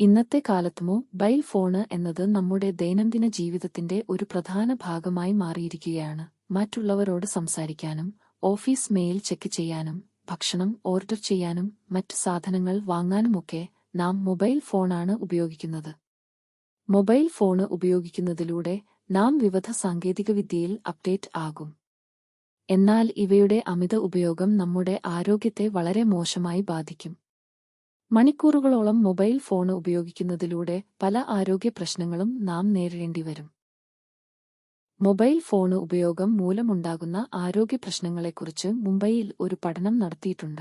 ഇന്നത്തെ കാലത്ത് mobile phone എന്നത് നമ്മുടെ ദൈനംദിന ജീവിതത്തിന്റെ ഒരു പ്രധാന ഭാഗമായി മാറിയിരിക്കുകയാണ്. മറ്റുള്ളവരോട് സംസാരിക്കാനും ഓഫീസ് മെയിൽ ചെക്ക് ചെയ്യാനും ഭക്ഷണം ഓർഡർ ചെയ്യാനും മറ്റ് സാധനങ്ങൾ വാങ്ങാനുമൊക്കെ നാം മൊബൈൽ ഫോണാണ് ഉപയോഗിക്കുന്നത്. മൊബൈൽ ഫോണ് ഉപയോഗിക്കുന്നതിലൂടെ നാം വിവിധ സാങ്കേതികവിദ്യയിൽ അപ്ഡേറ്റ് ആകും. എന്നാൽ ഇവയുടെ അമിത ഉപയോഗം നമ്മുടെ ആരോഗ്യത്തെ വളരെ മോശമായി ബാധിക്കും. മണിക്കൂറുകളോളം മൊബൈൽ ഫോൺ ഉപയോഗിക്കുന്നതിലൂടെ പല ആരോഗ്യ പ്രശ്നങ്ങളും നാം നേരിടേണ്ടി വരും. മൊബൈൽ ഫോൺ ഉപയോഗം മൂലമുണ്ടാകുന്ന ആരോഗ്യ പ്രശ്നങ്ങളെക്കുറിച്ച് മുംബൈയിൽ ഒരു പഠനം നടത്തിയിട്ടുണ്ട്.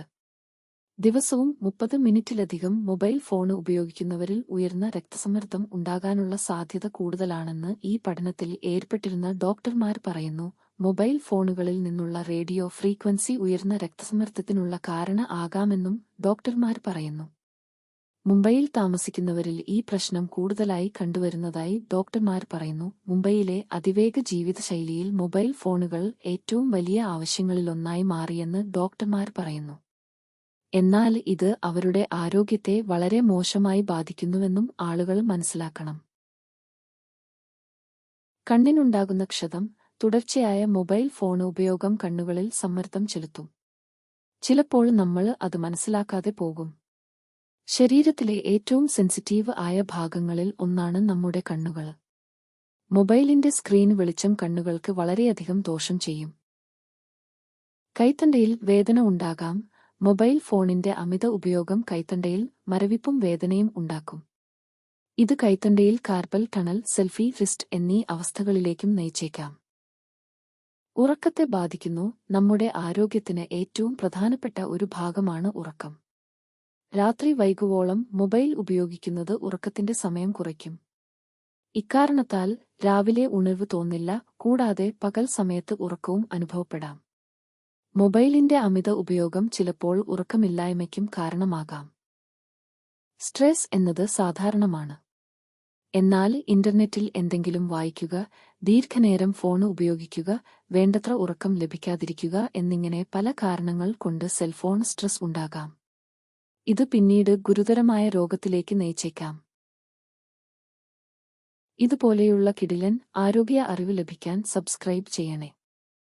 ദിവസവും മുപ്പത് മിനിറ്റിലധികം മൊബൈൽ ഫോൺ ഉപയോഗിക്കുന്നവരിൽ ഉയർന്ന രക്തസമ്മർദ്ദം ഉണ്ടാകാനുള്ള സാധ്യത കൂടുതലാണെന്ന് ഈ പഠനത്തിൽ ഏർപ്പെട്ടിരുന്ന ഡോക്ടർമാർ പറയുന്നു. മൊബൈൽ ഫോണുകളിൽ നിന്നുള്ള റേഡിയോ ഫ്രീക്വൻസി ഉയർന്ന രക്തസമ്മർദ്ദത്തിനുള്ള കാരണ ആകാമെന്നും ഡോക്ടർമാർ പറയുന്നു. മുംബൈയിൽ താമസിക്കുന്നവരിൽ ഈ പ്രശ്നം കൂടുതലായി കണ്ടുവരുന്നതായി ഡോക്ടർമാർ പറയുന്നു. മുംബൈയിലെ അതിവേഗ ജീവിതശൈലിയിൽ മൊബൈൽ ഫോണുകൾ ഏറ്റവും വലിയ ആവശ്യങ്ങളിലൊന്നായി മാറിയെന്ന് ഡോക്ടർമാർ പറയുന്നു. എന്നാൽ ഇത് അവരുടെ ആരോഗ്യത്തെ വളരെ മോശമായി ബാധിക്കുന്നുവെന്നും ആളുകൾ മനസ്സിലാക്കണം. കണ്ണിനുണ്ടാകുന്ന ക്ഷതം തുടർച്ചയായ മൊബൈൽ ഫോൺ ഉപയോഗം കണ്ണുകളിൽ സമ്മർദ്ദം ചെലുത്തും. ചിലപ്പോൾ നമ്മൾ അത് മനസ്സിലാക്കാതെ പോകും. ശരീരത്തിലെ ഏറ്റവും സെൻസിറ്റീവ് ആയ ഭാഗങ്ങളിൽ ഒന്നാണ് നമ്മുടെ കണ്ണുകൾ. മൊബൈലിന്റെ സ്ക്രീൻ വെളിച്ചം കണ്ണുകൾക്ക് വളരെയധികം ദോഷം ചെയ്യും. കൈത്തണ്ടയിൽ വേദന ഉണ്ടാകാം. മൊബൈൽ ഫോണിന്റെ അമിത ഉപയോഗം കൈത്തണ്ടയിൽ മരവിപ്പും വേദനയും ഉണ്ടാക്കും. ഇത് കൈത്തണ്ടയിൽ കാർബൽ ടണൽ സെൽഫി റിസ്റ്റ് എന്നീ അവസ്ഥകളിലേക്കും നയിച്ചേക്കാം. ഉറക്കത്തെ ബാധിക്കുന്നു. നമ്മുടെ ആരോഗ്യത്തിന് ഏറ്റവും പ്രധാനപ്പെട്ട ഒരു ഭാഗമാണ് ഉറക്കം. രാത്രി വൈകുവോളം മൊബൈൽ ഉപയോഗിക്കുന്നത് ഉറക്കത്തിന്റെ സമയം കുറയ്ക്കും. ഇക്കാരണത്താൽ രാവിലെ ഉണർവ് തോന്നില്ല കൂടാതെ പകൽ സമയത്ത് ഉറക്കവും അനുഭവപ്പെടാം. മൊബൈലിന്റെ അമിത ഉപയോഗം ചിലപ്പോൾ ഉറക്കമില്ലായ്മയ്ക്കും കാരണമാകാം. സ്ട്രെസ് എന്നത് സാധാരണമാണ്. എന്നാൽ ഇന്റർനെറ്റിൽ എന്തെങ്കിലും വായിക്കുക ദീർഘനേരം ഫോൺ ഉപയോഗിക്കുക വേണ്ടത്ര ഉറക്കം ലഭിക്കാതിരിക്കുക എന്നിങ്ങനെ പല കാരണങ്ങൾ കൊണ്ട് സെൽഫോൺ സ്ട്രെസ് ഉണ്ടാകാം. ഇത് പിന്നീട് ഗുരുതരമായ രോഗത്തിലേക്ക് നയിച്ചേക്കാം. ഇതുപോലെയുള്ള കിടിലൻ ആരോഗ്യ അറിവ് ലഭിക്കാൻ സബ്സ്ക്രൈബ് ചെയ്യണേ.